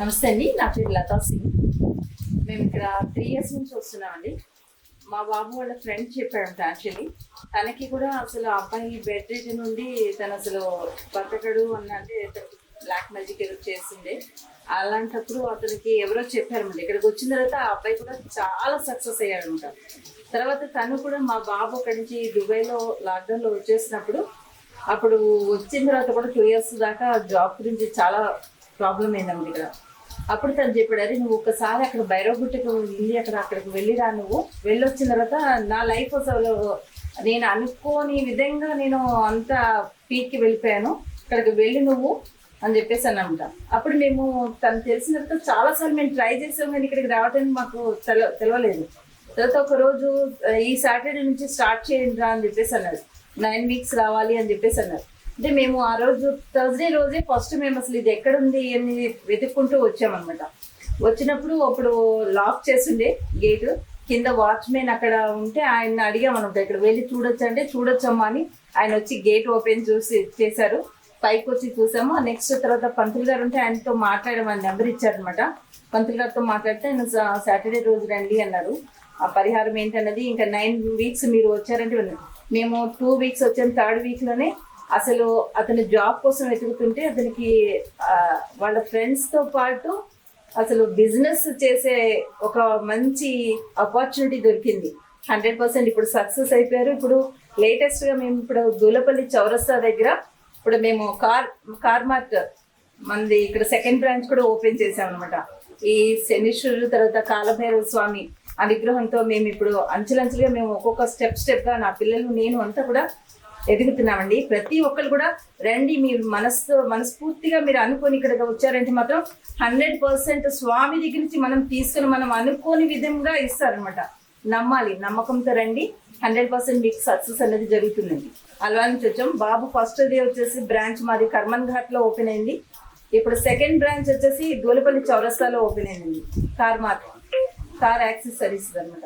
నమస్తే అండి. నా పేరు లతా సింగ్. మేము ఇక్కడ త్రీ ఇయర్స్ నుంచి వస్తున్నామండి. మా బాబు వాళ్ళ ఫ్రెండ్ చెప్పాడంట యాక్చువల్లీ తనకి కూడా అసలు అబ్బాయి బెడ్ రిటర్న్ నుండి తను అసలు బతకడు అన్న అంటే బ్లాక్ మ్యాజిక్ ఏదో చేసిండే అలాంటప్పుడు అతనికి ఎవరో చెప్పారన్నమాట. ఇక్కడికి వచ్చిన తర్వాత ఆ అబ్బాయి కూడా చాలా సక్సెస్ అయ్యాడనమాట తర్వాత తను కూడా మా బాబు అక్కడి నుంచి దుబాయ్లో లాక్డౌన్లో వచ్చేసినప్పుడు అప్పుడు వచ్చిన తర్వాత కూడా టూ ఇయర్స్ దాకా జాబ్ గురించి చాలా ప్రాబ్లం అయిందన్నమాట ఇక్కడ. అప్పుడు తను చెప్పాడు అరే నువ్వు ఒకసారి అక్కడ భైరవగుట్టకు వెళ్ళి అక్కడ అక్కడికి వెళ్ళిరా నువ్వు. వెళ్ళొచ్చిన తర్వాత నా లైఫ్ అసలు నేను అనుకోని విధంగా నేను అంత పీక్కి వెళ్ళిపోయాను. అక్కడికి వెళ్ళి నువ్వు అని చెప్పేసి అన్నమాట అప్పుడు మేము తను తెలిసిన తర్వాత చాలాసార్లు మేము ట్రై చేసాం కానీ ఇక్కడికి రావడానికి మాకు తెల తెలవలేదు. తర్వాత ఒక రోజు ఈ సాటర్డే నుంచి స్టార్ట్ చేయండి రా అని చెప్పేసి అన్నారు. నైన్ వీక్స్ రావాలి అని చెప్పేసి అన్నారు. అంటే మేము ఆ రోజు థర్స్డే రోజే ఫస్ట్ మేము అసలు ఇది ఎక్కడుంది అని వెతుక్కుంటూ వచ్చామన్నమాట. వచ్చినప్పుడు అప్పుడు లాక్ చేసిండే గేట్. కింద వాచ్మెన్ అక్కడ ఉంటే ఆయన అడిగామన్నమాట ఇక్కడ వెళ్ళి చూడొచ్చు అంటే చూడొచ్చమ్మా అని. ఆయన వచ్చి గేట్ ఓపెన్ చూసి చేశారు. పైకి వచ్చి చూసాము. నెక్స్ట్ తర్వాత పంతులు గారు ఉంటే ఆయనతో మాట్లాడడం ఆయన నెంబర్ ఇచ్చారనమాట పంతులు గారితో మాట్లాడితే ఆయన సాటర్డే రోజు రండి అన్నారు. ఆ పరిహారం ఏంటన్నది ఇంకా నైన్ వీక్స్ మీరు వచ్చారంటే మేము టూ వీక్స్ వచ్చాను థర్డ్ వీక్లోనే అసలు అతను జాబ్ కోసం వెతుకుతుంటే అతనికి వాళ్ళ ఫ్రెండ్స్తో పాటు అసలు బిజినెస్ చేసే ఒక మంచి ఆపర్చునిటీ దొరికింది. హండ్రెడ్ పర్సెంట్ ఇప్పుడు సక్సెస్ అయిపోయారు. ఇప్పుడు లేటెస్ట్గా మేము ఇప్పుడు దూలపల్లి చౌరస్తా దగ్గర ఇప్పుడు మేము కార్ కార్ మార్ట్ మనది ఇక్కడ సెకండ్ బ్రాంచ్ కూడా ఓపెన్ చేసాం అనమాట ఈ శనీశ్వరుడు తర్వాత కాలభైరవ స్వామి అనుగ్రహంతో మేము ఇప్పుడు అంచెలంచెలుగా మేము ఒక్కొక్క స్టెప్ స్టెప్గా నా పిల్లలు నేను అంతా కూడా ఎదుగుతున్నామండి. ప్రతి ఒక్కరు కూడా రండి మీరు మనస్సు మనస్ఫూర్తిగా మీరు అనుకొని ఇక్కడికి వచ్చారంటే మాత్రం హండ్రెడ్ పర్సెంట్ స్వామి దగ్గర నుంచి మనం తీసుకుని మనం అనుకోని విధంగా ఇస్తారనమాట నమ్మాలి నమ్మకంతో రండి. హండ్రెడ్ పర్సెంట్ మీకు సక్సెస్ అనేది జరుగుతుందండి. అలా నుంచి వచ్చాం. బాబు ఫస్ట్ డే వచ్చేసి బ్రాంచ్ మాది కర్మన్ ఘాట్లో ఓపెన్ అయింది. ఇప్పుడు సెకండ్ బ్రాంచ్ వచ్చేసి దూలపల్లి చౌరస్తాలో ఓపెన్ అయిందండి. కార్ మార్కెట్ కార్ యాక్సెసరీస్ అనమాట